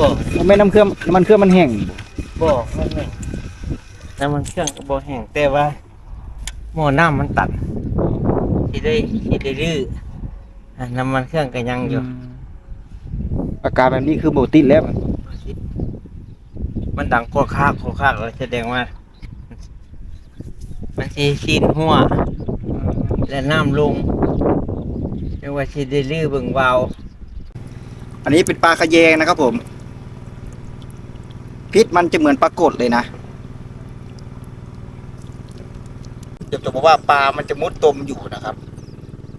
บ่บ่แม่นน้ำเครื่องน้ำมันเครื่องมันแห้งบ่บ่ไม่แห้งน้ำมันเครื่องก็บ่แห้งแต่ว่าหม้อน้ำมันตัดสิได้สิได้ดื้ออะน้ำมันเครื่องก็ยังอยู่ อาการแบบนี้คือบ่ติดแล้ว มันดังโคกคากโคกคากเลยแสดงว่า มันสิซีนหัว และน้ำลงเรียกว่าสิได้ลื้อเบิ่งวาว อันนี้เป็นปลาขะแยงนะครับผม พิษมันจะเหมือนปลากดเลยนะเดี๋ยวจะบอกว่าปลามันจะมุดตมอยู่นะครับ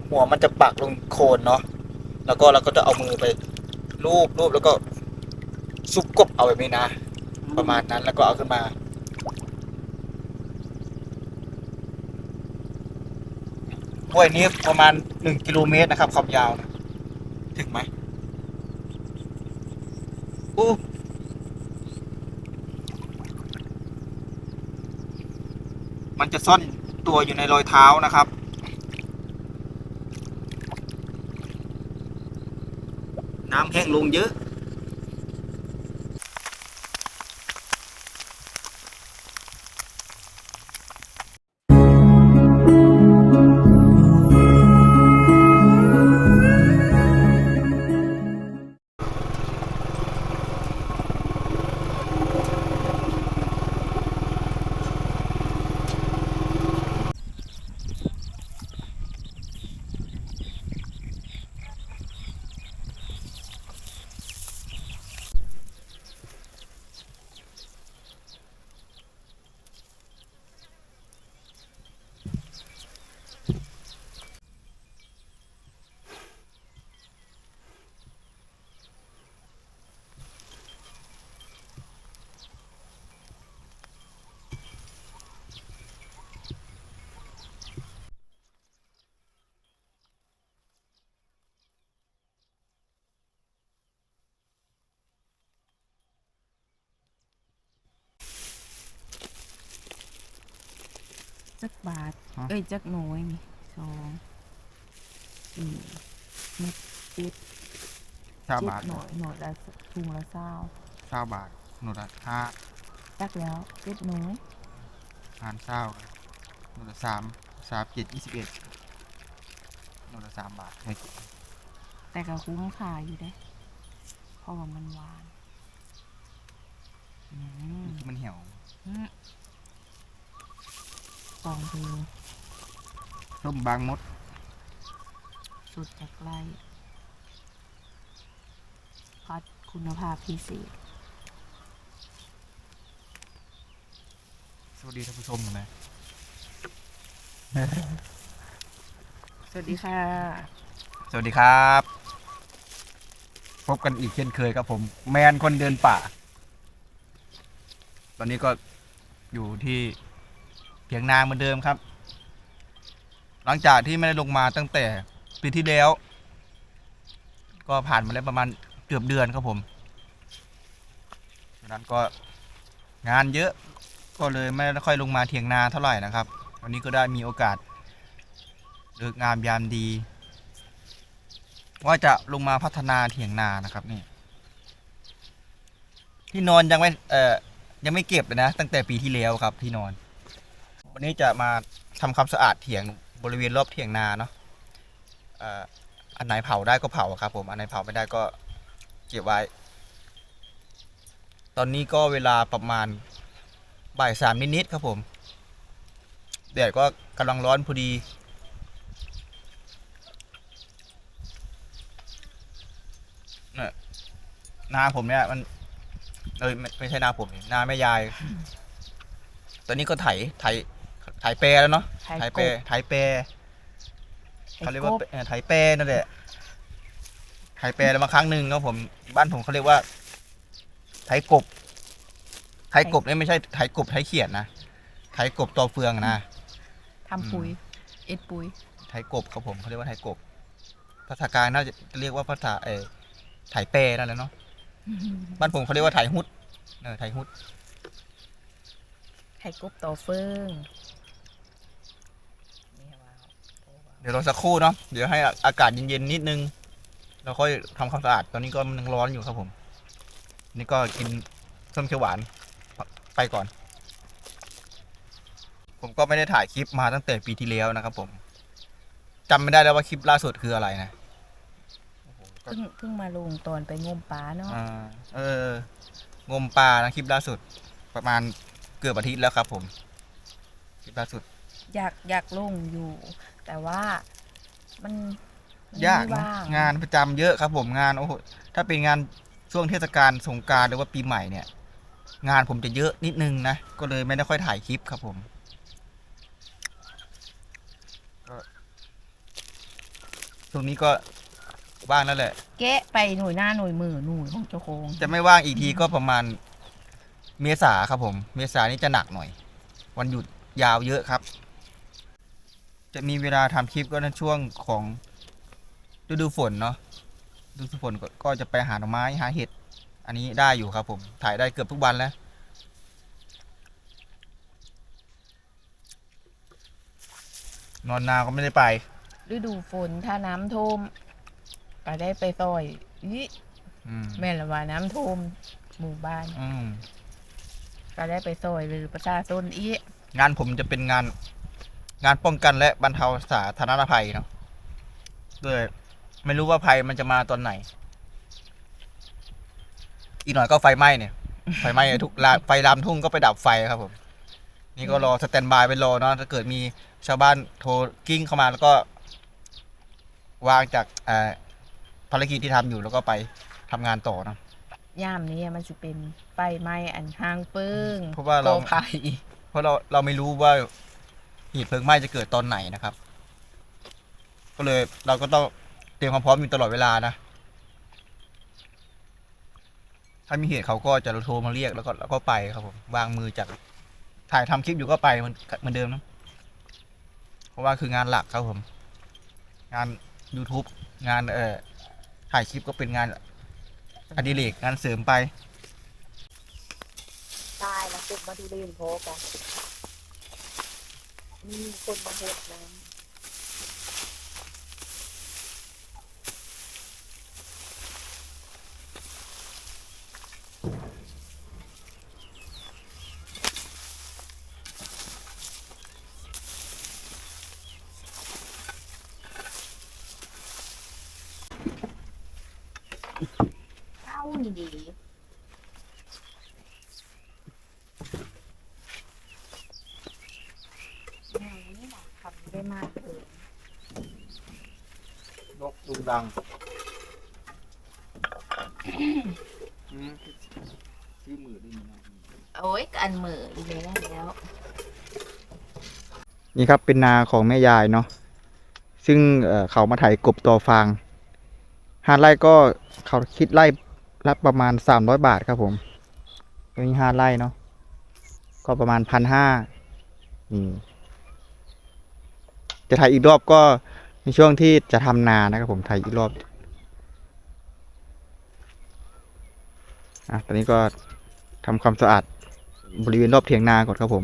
หัวมันจะปักลงโคลนเนาะแล้วก็เราก็จะเอามือไปลูบลูบแล้วก็ซุปกบเอาแบบนี้นะ ประมาณนั้นแล้วก็เอาขึ้นมา ห้วยนี้ประมาณหนึ่งกิโลเมตรนะครับความยาวนะถึงไหมอู้ มันจะซ่อนตัวอยู่ในรอยเท้านะครับ น้ำแห้งลงเยอะ จักบาท ฮะ เอ้ยจักหน่วยนี่สองสี่เม็ดเจ็ดชาวเจ็ดบาทหน่วยหน่วยละถุงละเศร้าชาวบาทหนุละห้าจักแล้วเจ็ดหน่วยหารเศร้าหนุละสามสามเจ็ดยี่สิบเอ็ดหนุละสามบาทให้แต่ก็คุ้มค่าอยู่เด้เพราะว่ามันหวานอืมมันเหี่ยว อืม สองเือส้มบางมด สุดจากไร่พัดคุณภาพพิเศษสวัสดีท่านผู้ชมนะ สวัสดีค่ะ สวัสดีครับ พบกันอีกเช่นเคยครับผม แมนคนเดินป่า ตอนนี้ก็อยู่ที่ เพียงนาเหมือนเดิมครับ หลังจากที่ไม่ได้ลงมาตั้งแต่ปีที่แล้ว ก็ผ่านมาแล้วประมาณเกือบเดือนครับผมดังนั้นก็งานเยอะก็เลยไม่ค่อยลงมาเถียงนาเท่าไหร่นะครับ วันนี้ก็ได้มีโอกาสเลิกงามยามดี ว่าจะลงมาพัฒนาเถียงนานะครับนี่ที่นอนยังไม่เอ่อยังไม่เก็บเลยนะ ตั้งแต่ปีที่แล้วครับที่นอน วันนี้จะมาทำความสะอาดเถียงบริเวณรอบเถียงนาเนาะอ,อันไหนเผาได้ก็เผาครับผมอันไหนเผาไม่ได้ก็เก็บไว้ ตอนนี้ก็เวลาประมาณบ่ายสามนิดๆครับผมแดดก็กำลังร้อนพอดี นาผมเนี่ยมันเอยไม่ใช่นาผมนาแม่ยาย ตอนนี้ก็ไถไถ ไถแปรแล้วเนาะไถไถกแปรบไถแปรไอ้เขาเรียกว่ากบเอ่อไถแปรนั่นแหละไถแปรแล้วมาครั้งหนึ่งครับผมบ้านผมเขาเรียกว่า ไถกบ ไถกบนี่ไม่ใช่ไถกบไถเขียดนะไถกบต่อเฟืองนะทำปุ๋ย เอ็ดปุ๋ย ไถกบครับผมเขาเรียกว่าไถกบ ภาษากลางน่าจะเรียกว่าภาษาเออไถแปรนั่นแหละเนาะบ้านผมเขาเรียกว่าไถฮุดเออไถฮุดไข่กบต่อเฟืองนี่ว้าวโอ้ว้าว เดี๋ยวรอสักครู่เนาะเดี๋ยวให้อากาศเย็นๆนิดนึงแล้วค่อยทำความสะอาดตอนนี้ก็มันยังร้อนอยู่ครับผม นี่ก็กินส้มเขียวหวานไปก่อน ผมก็ไม่ได้ถ่ายคลิปมาตั้งแต่ปีที่แล้วนะครับผมจำไม่ได้แล้วว่าคลิปล่าสุดคืออะไรนะโอ้โหก็เพิ่งเพิ่งมาลงตอนไปงมปลาเนาะอ่าเออ งมปลานะคลิปล่าสุด ประมาณเกือบอาทิตย์แล้วครับผม คลิปล่าสุด อยากอยากลงอยู่แต่ว่ามันมันยากไม่นะว่างงานประจำเยอะครับ ผมงานโอ้โหถ้าเป็นงานช่วงเทศกาลสงกรารหรือว่าปีใหม่เนี่ย งานผมจะเยอะนิดนึงนะก็เลยไม่ได้ค่อยถ่ายคลิปครับผมก็ช่วงนี้ก็ว่างแล้วแหละแกะไปหน่วยหน้าหน่วยมือหน่วยของเจ้าของจะไม่ว่างอีกทีก็ประมาณเมษาครับผม เมษานี่จะหนักหน่อย วันหยุดยาวเยอะครับ จะมีเวลาทำคลิปก็ในช่วงของฤดูฝนเนาะฤดูฝนก็ก็จะไปหาหน่อไม้หาเห็ด อันนี้ได้อยู่ครับผม ถ่ายได้เกือบทุกวันแล้วนอนนาก็ไม่ได้ไป ฤดูฝนถ้าน้ำท่วมก็ได้ไปซอยอิอืมแม่นละว่าน้ำท่วมหมู่บ้านอืมก็ได้ไปซอยหรือประชาชนอีงานผมจะเป็นงาน งานป้องกันและบรรเทาสาธารณภัยเนาะด้วยไม่รู้ว่าภัยมันจะมาตอนไหน อีกหน่อยก็ไฟไหม้เนี่ย ไฟไหม้ทุกลาไฟลามทุ่งก็ไปดับไฟครับผม นี่ก็รอสแตนบายไปรอเนาะถ้าเกิดมีชาวบ้านโทรกิ้งเข้ามาแล้วก็ วางจากเอ่อภารกิจที่ทำอยู่แล้วก็ไปทำงานต่อเนาะย่ามนี้มันจะเป็นไฟไหม้อันห้างปึ้งเพราะว่าเราโกภัยเพราะเราเราไม่รู้ว่า เหตุเพลิงไหม้จะเกิดตอนไหนนะครับ ก็เลยเราก็ต้องเตรียมความพร้อมอยู่ตลอดเวลานะ ถ้ามีเหตุเขาก็จะโทรมาเรียกแล้วก็แล้วก็ไปครับผมวางมือจากถ่ายทำคลิปอยู่ก็ไปเหมันเหมือนเดิมนะเพราะว่าคืองานหลักครับผม งาน YouTube งานเอ่อถ่ายคลิปก็เป็นงานอดิเรกงานเสริมไปตายแล้วตุกมาดูเล่นโพกัน มีคนมาเห็ดน้เข้าดีแนวนี้นะทำได้มากเลย นก ดุงดังชื่อมือได้ไหมโอ้ยกันมือดีเลยนะแล้ว นี่ครับเป็นนาของแม่ยายเนาะซึ่งเอ่อเขามาไถกบต่อฟางห้าไร่ก็เขาคิดไร่ละประมาณสามร้อยบาทครับผมตรงนี้ห้าไร่เนาะก็ประมาณพันห้านี่จะถ่ายอีกรอบก็ ในช่วงที่จะทำนานะครับผมถ่ายอีกรอบอะตอนนี้ก็ทำความสะอาดบริเวณรอบเถียงนาก่อนครับผม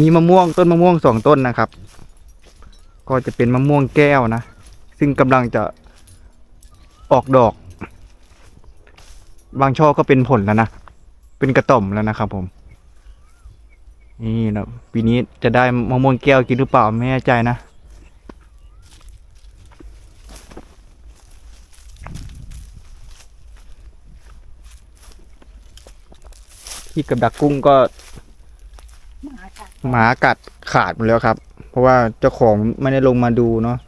มีมะม่วงต้นมะม่วงสองต้นนะครับ ก็จะเป็นมะม่วงแก้วนะ ซึ่งกำลังจะออกดอก บางช่อก็เป็นผลแล้วนะ เป็นกระต่อมแล้วนะครับผม นี่นะปีนี้จะได้มะม่วงแก้วกินหรือเปล่าไม่แน่ใจนะ ที่กับดักกุ้งก็หมากัดขาดหมดแล้วครับ เพราะว่าเจ้าของไม่ได้ลงมาดูเนาะ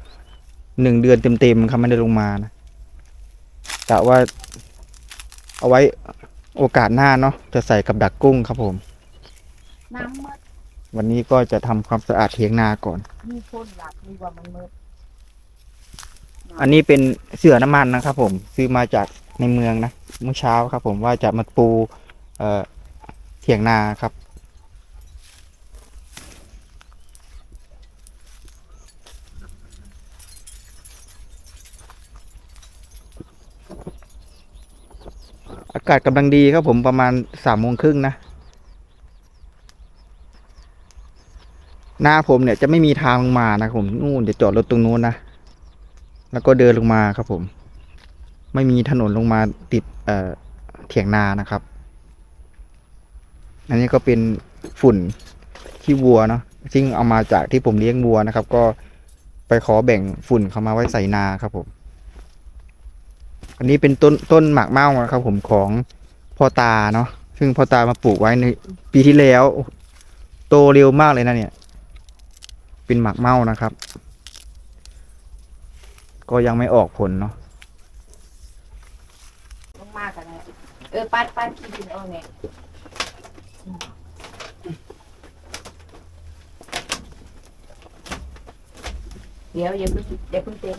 หนึ่งเดือนเต็มๆครับไม่ได้ลงมานะกะว่า เอาไว้โอกาสหน้าเนาะจะใส่กับดักกุ้งครับผม น้ำมืดวันนี้ก็จะทำความสะอาดเถียงนาก่อน มีคนหลับมีว่ามันมืดอันนี้เป็นเสื่อน้ำมันนะครับ ผมซื้อมาจากในเมืองนะเมื่อเช้าครับ ผมว่าจะมาปูเอ่อเถียงนาครับ อากาศกำลังดีครับผมประมาณสามโมงครึ่งนะ หน้าผมเนี่ยจะไม่มีทางลงมานะครับผมนู่นจะจอดรถตรงนู้นนะแล้วก็เดินลงมาครับผม ไม่มีถนนลงมาติดเอ่อเถียงนานะครับ อันนี้ก็เป็นฝุ่นขี้วัวเนาะซึ่งเอามาจากที่ผมเลี้ยงวัวนะครับ ก็ไปขอแบ่งฝุ่นเขามาไว้ใส่นาครับผม อันนี้เป็นต้นต้นหมากเม่านะครับผมของพ่อตาเนาะซึ่งพ่อตามาปลูกไว้ในปีที่แล้ว โตเร็วมากเลยนะเนี่ย เป็นหมากเม่านะครับ ก็ยังไม่ออกผลเนาะลงมากกันเลยเออปัดปัดกินดินเอาเนี่ยเดี๋ยวอย่าเพิ่งอย่าเพิ่งเต้น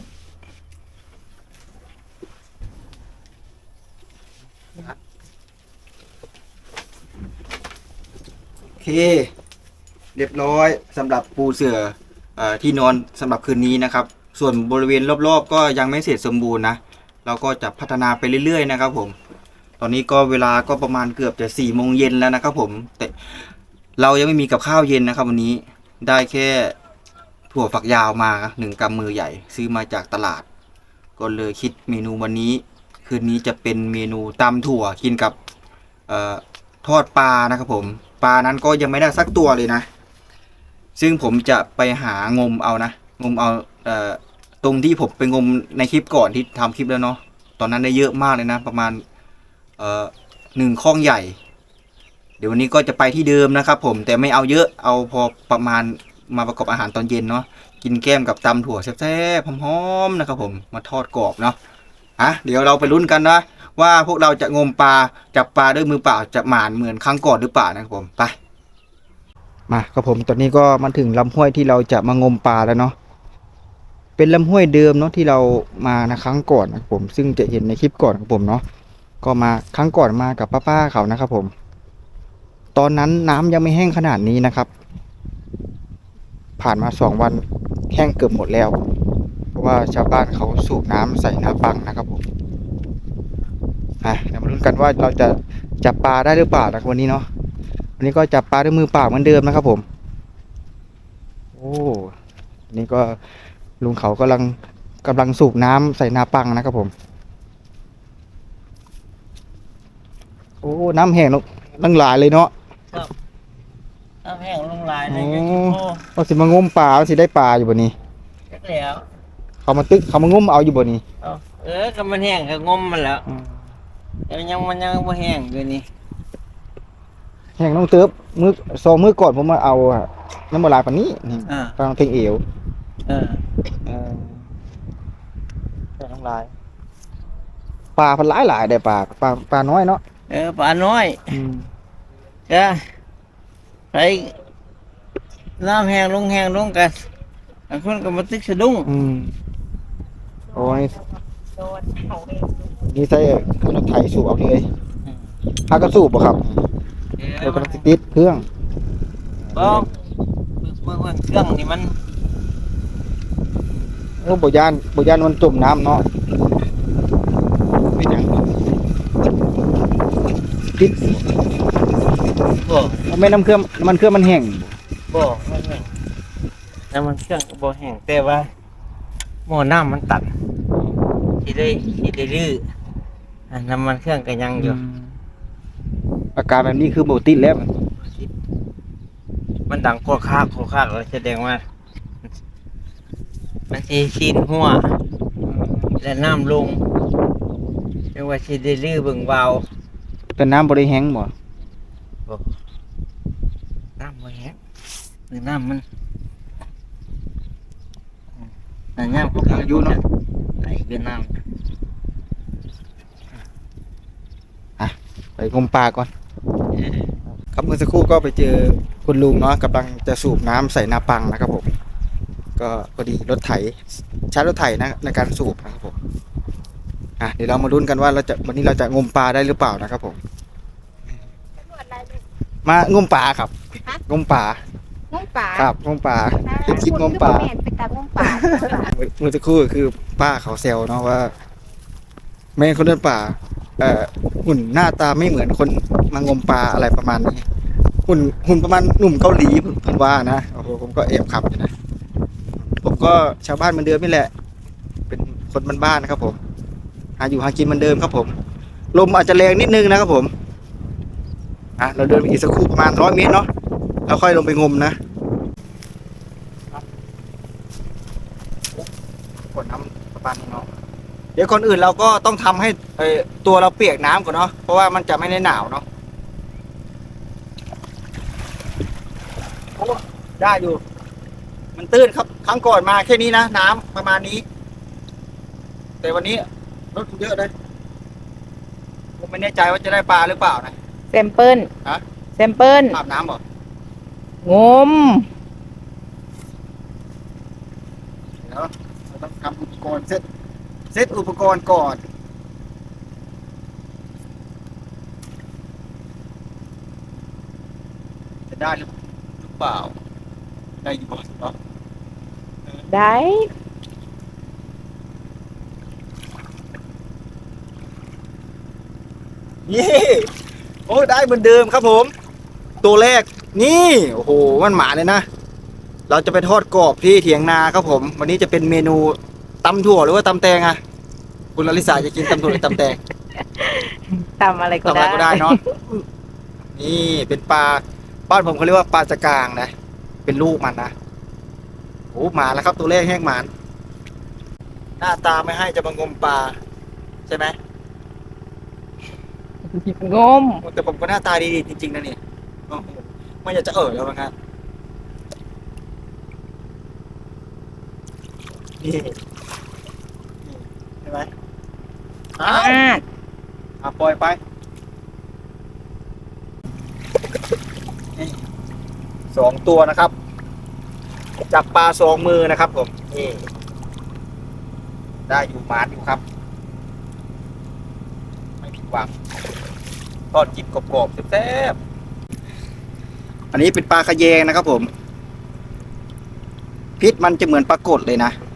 โอเค เรียบร้อยสำหรับปูเสือเออ ที่นอนสำหรับคืนนี้นะครับ ส่วนบริเวณรอบๆ ก็ยังไม่เสร็จสมบูรณ์นะ เราก็จะพัฒนาไปเรื่อยๆนะครับผมตอนนี้ก็เวลาก็ประมาณเกือบจะสี่โมงเย็นแล้วนะครับผมแต่เรายังไม่มีกับข้าวเย็นนะครับวันนี้ได้แค่ถั่วฝักยาวมาหนึ่งกำมือใหญ่ ซื้อมาจากตลาด ก็เลยคิดเมนูวันนี้ คืนนี้จะเป็นเมนูตำถั่วกินกับออทอดปลานะครับผม ปลานั้นก็ยังไม่ได้สักตัวเลยนะ ซึ่งผมจะไปหางมเอานะ งมเอาเอ่อตรงที่ผมไปงมในคลิปก่อนที่ทำคลิปแล้วเนาะตอนนั้นได้เยอะมากเลยนะ ประมาณเอ่อหนึ่งข้องใหญ่ เดี๋ยววันนี้ก็จะไปที่เดิมนะครับ ผมแต่ไม่เอาเยอะเอาพอประมาณมาประกอบอาหารตอนเย็นเนาะกินแก้มกับตำถั่วแซ่บๆหอมๆนะครับ ผมมาทอดกรอบเนาะอะเดี๋ยวเราไปลุ้นกันนะว่าพวกเราจะงมปลาจับปลาด้วยมือเปล่าจะหมานเหมือนครั้งก่อนหรือเปล่านะครับผมไป มาครับผมตอนนี้ก็มาถึงลำห้วยที่เราจะมางมปลาแล้วเนาะเป็นลำห้วยเดิมเนาะที่เรามานะครั้งก่อนนะผมซึ่งจะเห็นในคลิปก่อนของผมเนาะก็มาครั้งก่อนมากับป้าๆเขานะครับผม ตอนนั้นน้ำยังไม่แห้งขนาดนี้นะครับ ผ่านมาสองวันแห้งเกือบหมดแล้ว เพราะว่าชาวบ้านเขาสูบน้ำใส่นาปังนะครับผมอะเดี๋ยวมาลุ้นกันว่าเราจะจับปลาได้หรือเปล่านะวันนี้เนาะ วันนี้ก็จับปลาด้วยมือเปล่าเหมือนเดิมนะครับผม โอ้อันนี่ก็ลุงเขากำลังกำลังสูบน้ำใส่นาปังนะครับผม โอ้น้ำแห้งลงตั้งหลายเลยเนาะน้ำแห้งลงลายเลยโอ้ก็โอ้ว่าสิมางมปลาว่าสิได้ปลาอยู่บนนี้ จักแล้วเขามาตึกเขามางมเอาอยู่บนนี้ เอาเออก็มันแห้งก็งมมันแล้วแต่ยังมันยังบ่แห้งอยู่นี่ แห้งน้องเติบมือสองมือก่อนผมมาเอาอะน้ำมันลายปานนี้นี่อ่า กำลังเพ่งเอวเออเออแค่น้ำลายปลาพันหลายหลายได้ปลาปลาปลาน้อยเนาะเออปลาน้อยอืมจ้ะไปน้ำแห้งลงแห้งลงกันบางคนก็มาตึกสะดุ้งอืมโอ้ยโดนเขาเองนี่ใส่เครื่องไถสูบเอาเลยถ้าก็สูบบ่ครับ เอแล้วอก็ติดเครื่องก็เมื่อวันเครื่องนี่มันโอ้บยานบยานมันจมน้ำเนาะเป็นหยังติดบ่เอาแม่น้ำเครื่องมันเครื่องมันแห้งบ่ไม่แห้งน้ำมันเครื่องบ่แห้งแต่ว่าหม้อน้ำมันตัดที่ได้ที่ได้ลื้อน้ำมันเครื่องก็ยังอยู่ อาการแบบนี้คือบ่ติดแล้ว มันดังโคคากโคคากแล้วแสดงว่า มันสิชีนหัว และน้ำลงเรียกว่าสิได้ลื้อเบิ่งวาวแต่น้ำบ่ได้แห้งบ่น้ำบ่แห้งหรือน้ำมันแต่น้ำเขาอายุเนาะไหลคือน้ไปงมปลาก่อนำเออ ครับเมื่อสักครู่ก็ไปเจอคุณลุงเนาะกำลังจะสูบน้ำใส่นาปังนะครับผม ก็พอดีรถไถใช้รถไถนะในการสูบนะครับผมอะเดี๋ยวเรามาลุ้นกันว่าเราจะวันนี้เราจะงมปลาได้หรือเปล่านะครับผม มางมปลาครับ งมปลาง้มป่าครับงมปลาเป็นคลิปงมปลาแม่นไปตามง้มป่าเมื่อสักครู่ก็คือป้าเขาแซวเนาะว่า แม่คนเดินป่า เอ่อหุ่นหน้าตาไม่เหมือนคนมางมปลาอะไรประมาณนี้หุ่นหุ่นประมาณหนุ่มเกาหลีเพิ่นว่านะโอ้โหผมก็แอบขับอยู่นะผมก็ชาวบ้านเหมือนเดิมนี่แหละ เป็นคนบ้านๆนะครับผม หาอยู่หากินเหมือนเดิมครับผม ลมอาจจะแรงนิดนึงนะครับผมอะเราเดินไปอีกสักครู่ประมาณร้อยเมตรเนาะแล้วค่อยลงไปงมนะกดน้ำประมาณนี้เนาะ เดี๋ยวก่อนอื่นเราก็ต้องทำให้เอ่อตัวเราเปียกน้ำก่อนเนาะเพราะว่ามันจะไม่ได้หนาวเนาะโอ้ได้อยู่ มันตื้นครับ ครั้งก่อนมาแค่นี้นะน้ำประมาณนี้ แต่วันนี้รถเยอะเลยผมไม่แน่ใจว่าจะได้ปลาหรือเปล่านะแซมเปิลฮะแซมเปิลอาบน้ำบอกงมเดี๋ยวเราต้องทำอุปกรณ์เซต เซตอุปกรณ์ก่อน จะได้หรือเปล่า ได้อยู่บ่เนาะได้นี่โอ้ได้เหมือนเดิมครับผม ตัวแรกนี่โอ้โหมันหมาเลยนะ เราจะไปทอดกรอบที่เถียงนาครับผม วันนี้จะเป็นเมนู ตำถั่วหรือว่าตำแตงอะคุณลลิสาจะกินตำถั่วหรือตำแตงทำอะไรก็ทำอะไรได้ก็ได้เนาะนี่เป็นปลาบ้านผมเขาเรียกว่าปลาจะกลางนะเป็นลูกมันนะโอ้หมาแล้วครับ ตัวแรกแห้งหมานหน้าตาไม่ให้จะมางมปลาใช่ไหมงมแต่ผมก็หน้าตาดีจริงๆนะนี่โอ้โหไม่อยากจะเอ่ยแล้วมั้งครับนี่นี่ใช่ ไหมอ้าวอาดอะปล่อยไปนี่สองตัวนะครับ จับปลาสองมือนะครับผมนี่ได้อยู่หมานอยู่ครับ ไม่ผิดหวังทอดจิบกรอบๆแซ่บๆอันนี้เป็นปลาขะแยงนะครับผม พิษมันจะเหมือนปลากดเลยนะอะ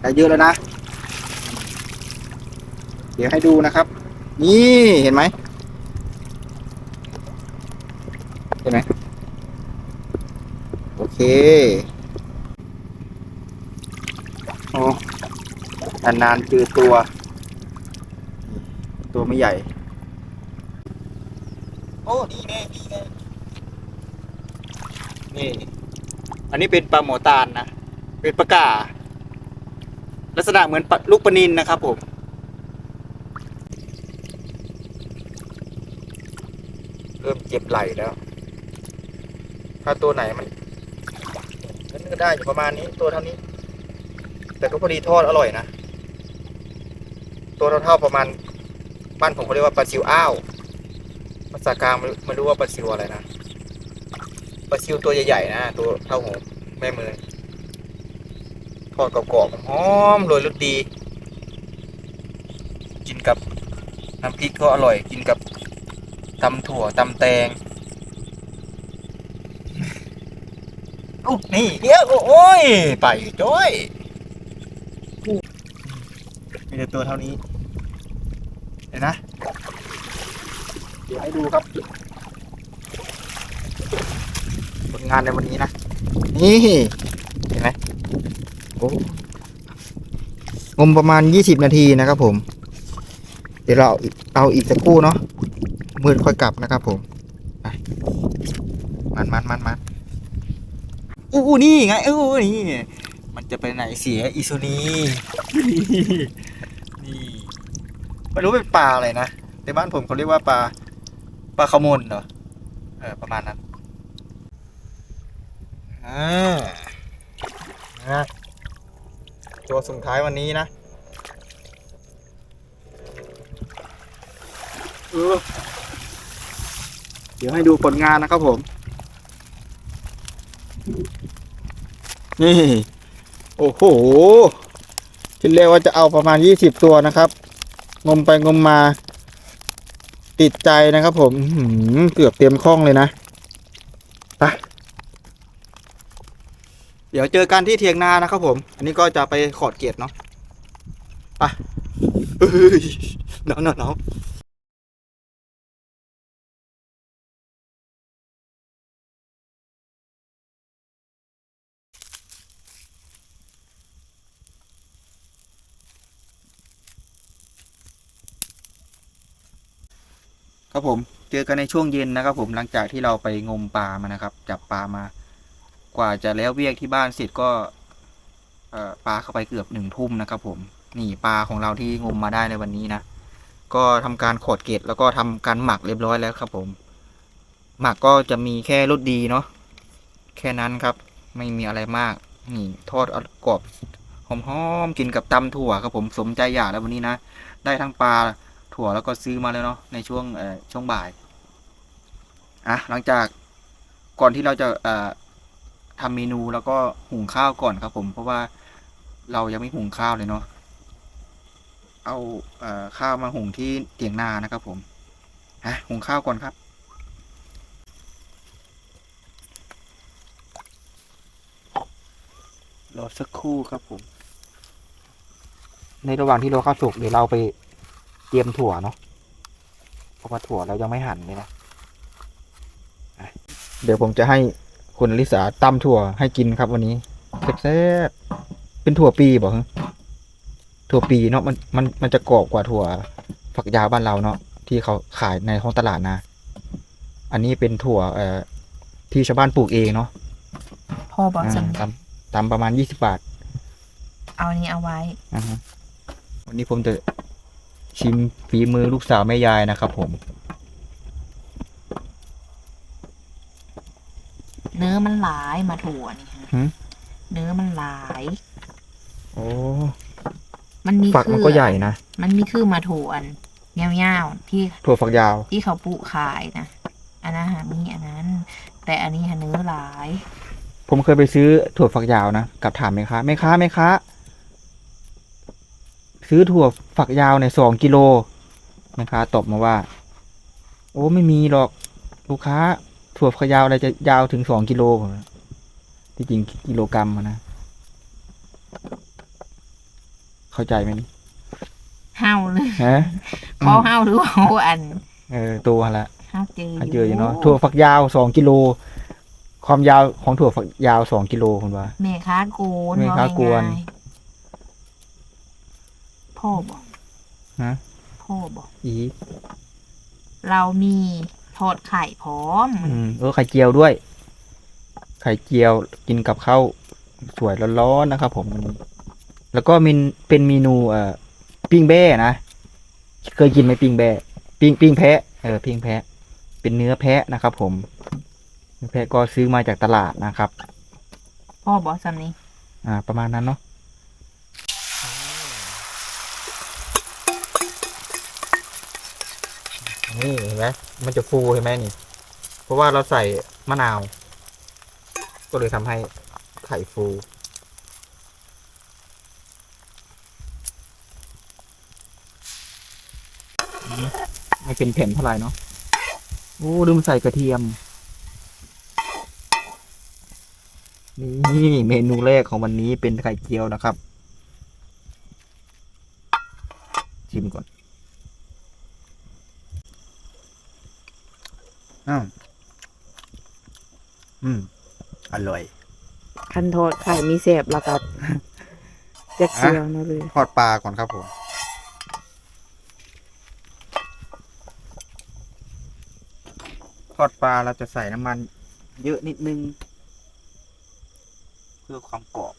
ได้เยอะแล้วนะ เดี๋ยวให้ดูนะครับ นี่เห็นไหมเห็นไหมโอเคโอ้นานๆเจอตัว ตัวไม่ใหญ่ โอ้นี่ไงนี่ไงนี่ อันนี้เป็นปลาหมอตาลนะ เป็นปลากา ลักษณะเหมือนปลาลูกปลานินนะครับผม เริ่มเจ็บไหล่แล้ว ถ้าตัวไหนมันมันก็ได้อยู่ประมาณนี้ตัวเท่านี้ แต่ก็พอดีทอดอร่อยนะ ตัวเท่าๆประมาณบ้านผมเขาเรียกว่าปลาซิวอ้าวภาษากลางไม่รู้ว่าปลาซิวอะไรนะปลาซิวตัวใหญ่ๆนะ ตัวเท่าหัวแม่มือ อดกรอบๆหอมโรยรสดี กินกับน้ำพริกก็อร่อย กินกับตำถั่วตำแตงโอ้นี่เดี๋ยวโอ้ย ไปจ้อยมีแต่ตัวเท่านี้เห็นนะ เดี๋ยวให้ดูครับผลงานในวันนี้นะ นี่ โอ้งมประมาณยี่สิบนาทีนะครับผม เดี๋ยวเราเอาอีกเอาอีกสักครู่เนาะมืดค่อยกลับนะครับผมมันมันมันมันอู้นี่ไงอู้นี่มันจะไปไหนเสียอีซูนีนี่ไม่รู้เป็นปลาอะไรนะในบ้านผมเขาเรียกว่าปลาปลาขมนเหรอเออประมาณนั้นอ่านะ ตัวสุดท้ายวันนี้นะเออเดี๋ยวให้ดูผลงานนะครับผม นี่ โอ้โหทีแรกว่าจะเอาประมาณยี่สิบตัวนะครับ งมไปงมมา ติดใจนะครับผมอื้อหือเกือบเต็มคล้องเลยนะไป เดี๋ยวเจอกันที่เทียงนานะครับผม อันนี้ก็จะไปขอดเกียรติเนาะไปหนาวหนาวหนาวครับผมเจอกันในช่วงเย็นนะครับผมหลังจากที่เราไปงมปลามานะครับ จับปลามา กว่าจะแล้วเวียกที่บ้านเสร็จก็ปลาเข้าไปเกือบหนึ่งทุ่มนะครับ ผมนี่ปลาของเราที่งมมาได้ในวันนี้นะก็ทำการขอดเกล็ดแล้วก็ทำการหมักเรียบร้อยแล้วครับ ผม หมักก็จะมีแค่รสดีเนาะแค่นั้นครับ ไม่มีอะไรมากนี่ทอดอกรอบหอมๆกินกับตำถั่วครับผมสมใจอยากแล้ววันนี้นะได้ทั้งปลาถั่วแล้วก็ซื้อมาแล้วเนาะในช่วงช่วงบ่ายอะหลังจากก่อนที่เราจะ ทำเมนูแล้วก็หุงข้าวก่อนครับ ผมเพราะว่าเรายังไม่หุงข้าวเลยเนาะเอาเอ่อข้าวมาหุงที่เตียงนานะครับผมอะหุงข้าวก่อนครับรอสักครู่ครับผม ในระหว่างที่เราข้าวสุกเดี๋ยวเราไปเตรียมถั่วเนาะเพราะว่าถั่วเรายังไม่หั่นเลยนะอะเดี๋ยวผมจะให้ คุณลิสาตำถั่วให้กินครับวันนี้แซ่บๆเป็นถั่วปีบอกฮะถั่วปีเนาะมันมันมันจะกรอบกว่าถั่วฝักยาวบ้านเราเนาะที่เขาขายในท้องตลาดนะ อันนี้เป็นถั่วเอ่อที่ชาวบ้านปลูกเองเนาะพ่อบอกอ่าจะตำตำประมาณยี่สิบบาท เอาอันนี้เอาไว้อ่าฮะวันนี้ผมจะชิมฝีมือลูกสาวแม่ยายนะครับผม เนื้อมันหลายมาถั่วนี่ฮะหืมเนื้อมันหลาย โอ้มันมีฝักมันก็ใหญ่นะ มันมีคือมาถั่วอันยาวๆที่ถั่วฝักยาว ที่เขาปลูกขายนะอันนั้นหามีอันนั้น แต่อันนี้หาเนื้อหลาย ผมเคยไปซื้อถั่วฝักยาวนะกับถามแม่ค้าแม่ค้าแม่ค้าซื้อถั่วฝักยาวเนี่ยสองกิโลแม่ค้าตอบมาว่า โอ้ไม่มีหรอก ลูกค้า ถั่วฝักยาวอะไรจะยาวถึงสองกิโลผมว่าที่จริงกิโลกรัมอะนะ เข้าใจไหมนี่เฮาเลยฮะพอเฮาหรือว่าเฮาอัน เออตัวละเฮาเจอหาเจออยู่เนาะถั่วฝักยาวสองกิโลความยาวของถั่วฝักยาวสองกิโลคุณว่าแม่ค้าโกนแม่ค้าโกนว่าง่ายๆพ่อบอกฮะพ่อบอกอีเรามี ทอดไข่พร้อมอืมเออไข่เจียวด้วย ไข่เจียวกินกับข้าวสวยร้อนๆนะครับ ผมวันนี้แล้วก็มีเป็นเมนูเอ่อปิ้งแบ้นะเคยกินไหมปิ้งแบ้ปิ้งปิ้งแพะเออปิ้งแพะ เป็นเนื้อแพะนะครับ ผมเนื้อแพะก็ซื้อมาจากตลาดนะครับพ่อบอกซ้ำนี้ อ่า ประมาณนั้นเนาะนี่เห็นไหม มันจะฟูเห็นไหมนี่ เพราะว่าเราใส่มะนาว ก็เลยทำให้ไข่ฟู ไม่เป็นแผ่นเท่าไหร่เนาะโอ้ลืมใส่กระเทียม นี่เมนูแรกของวันนี้เป็นไข่เจียวนะครับ ชิมก่อน อ้าวอืม อร่อยคันทอดไข่มีเสียบแล้วก็จะเคี่ยวนะเลยทอดปลาก่อนครับผม ทอดปลาเราจะใส่น้ำมัน เยอะนิดนึง เพื่อความกรอบ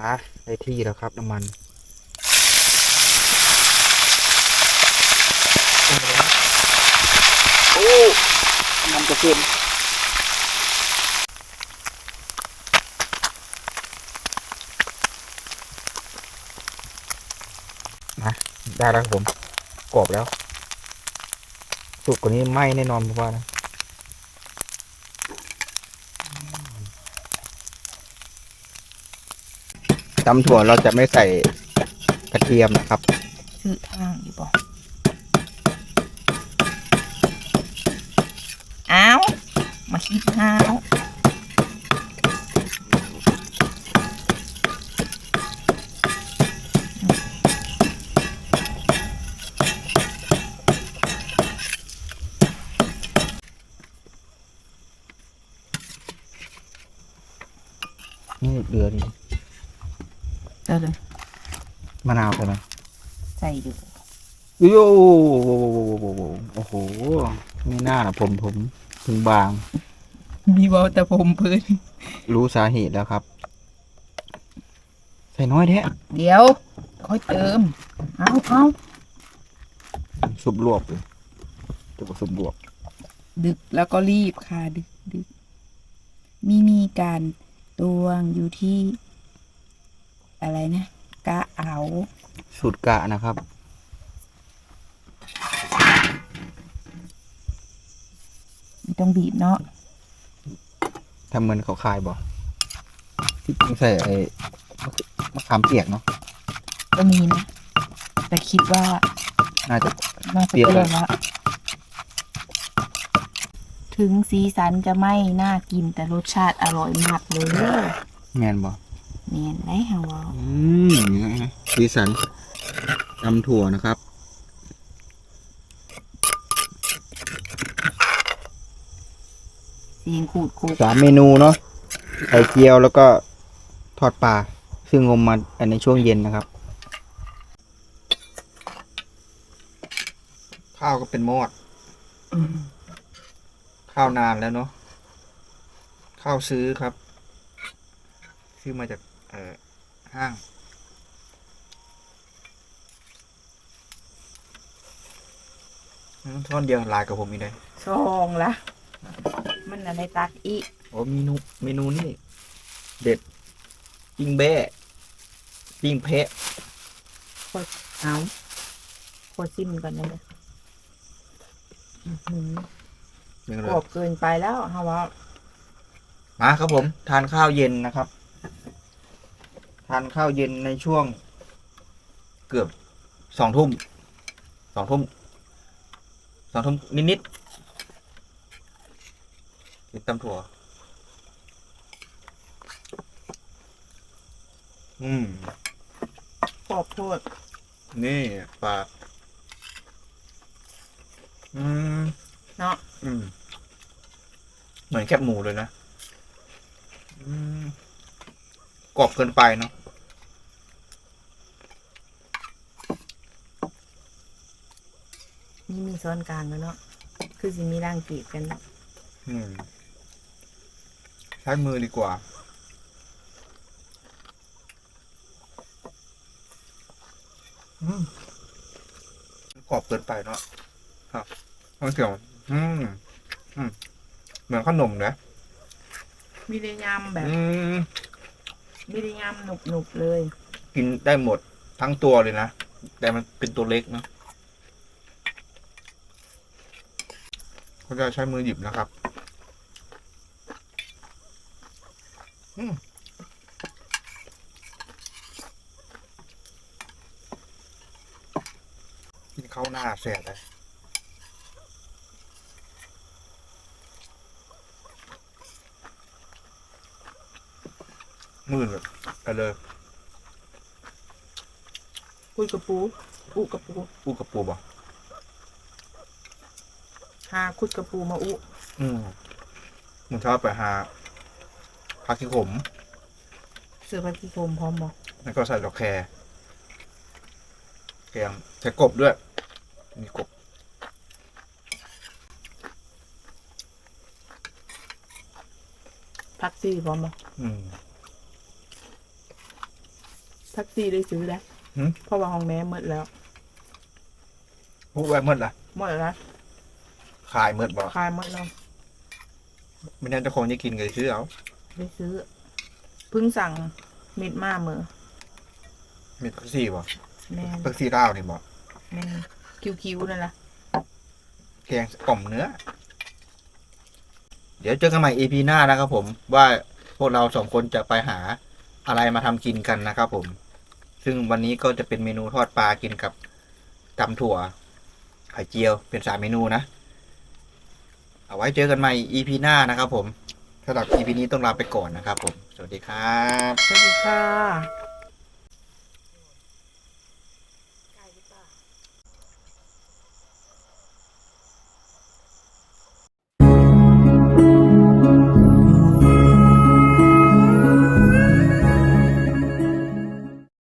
อะได้ที่แล้วครับน้ำมัน โอ้ น้ำมันจะเค็มนะได้แล้วครับผมกรอบแล้วสุกกว่านี้ไหม้แน่นอนผมว่านะตำถั่วเราจะไม่ใส่กระเทียมนะครับชื่อทางอยู่บอกอ้าว มาคิดห้าวนี่เดือดีเดี๋ยวเลยมะนาวใช่ไหมใส่อยู่โอ้โหโอ้โหไม่น่านะผมผมถึงบาง มีบอแต่ผมพื้น รู้สาเหตุแล้วครับ ใส่น้อยแท้เดี๋ยว ค่อยเติม เอาเอาสุบรวบเลยจะบอกสุบรวบ ดึกแล้วก็รีบค่ะ ดึกดึกมีมีการตวงอยู่ที่ อะไรนะกะเอาสูตรกะนะครับ ไม่ต้องบีบเนาะ ทำเหมือนเขาขายบอกที่จริงใส่ไอ้มะมะขามเปียกเนาะก็มีนะ แต่คิดว่าน่าจะ น่าจะเปรี้ยวเปรี้ยวแล้วละถึงสีสันจะไม่น่ากินแต่รสชาติอร่อยมากเลยแงนบอกเนียนได้ฮะวะอืมสีสันตำถั่วนะครับ สียงขูดขูดสามเมนูเนาะไข่เจียวแล้วก็ทอดปลาซึ่งงมมาในช่วงเย็นนะครับ ข้าวก็เป็นมอด ข้าวนานแล้วเนาะข้าวซื้อครับ ซื้อมาจากเอ่อห้างท่อนเดียวลายกับผมมีได้ซองละ มันอะไรตักอีโอ้เมนูเมนูนี่ เด็ดปิ้งแบ้ปิ้งเพะเอาโคตรซิมก่อนนะอื้อหือยังเลกยรอบเกินไปแล้วฮะวะมาครับผม ทานข้าวเย็นนะครับ ทานข้าวเย็นในช่วง เกือบสองทุ่มสองทุ่มสองทุ่มนิดๆ กินตำถั่ว อืมกรอบโทษนี่ปลาอืม เนาะอืม เหมือนแคบหมูเลยนะ อืม กรอบเกินไปเนาะนี่มีซ้อนกลางแล้วเนาะคือสิมีร่างกีบกัน อืม ใช้มือดีกว่า อืมกรอบเกินไปเนาะครับมันเกี่ยวอืมอืมเหมือนขนมนะมีได้ยำแบบอืมมีได้ยำหนุบหนุบๆเลย กินได้หมดทั้งตัวเลยนะ แต่มันเป็นตัวเล็กเนอะเขาจะใช้มือหยิบนะครับอืม กินข้าวหน้าแสบเลยมือแบบไปเลยคุยกับปูอุกับปูปูกับปูบ่หาคุดกับปูมาอุ อืมมึงชอบไปหา ผักที่ขมเสือพักที่โคมพร้อมบอกแล้วก็ใส่ดอกแครแกงใส่กบด้วย มีกบพักซี่พร้อมบอกอืม พักซี่ได้ซื้อแล้วหืม เพราะว่าห้องแม่หมดแล้วพูดไว้เมื่อละหมดแล้วขายเมื่อบ่คายหมดแล้วไม่ได้เจ้าของจะกินก็ซื้อเอา ได้ซื้อเพิ่งสั่งเม็ดมาเมื่อมีผักซี่บ่แม่นผักซี่ดาวนี่บ่แม่นคิวๆนั่นแหละแกงกล่อมเนื้อ เดี๋ยวเจอกันใหม่ EP หน้านะครับผมว่าพวกเราสองคนจะไปหาอะไรมาทำกินกันนะครับผม ซึ่งวันนี้ก็จะเป็นเมนูทอดปลากินกับตำถั่วไข่เจียวเป็นสามเมนูนะ เอาไว้เจอกันใหม่ EP หน้านะครับผม สำหรับ EP นี้ต้องลาไปก่อนนะครับผม สวัสดีครับ สวัสดีค่ะ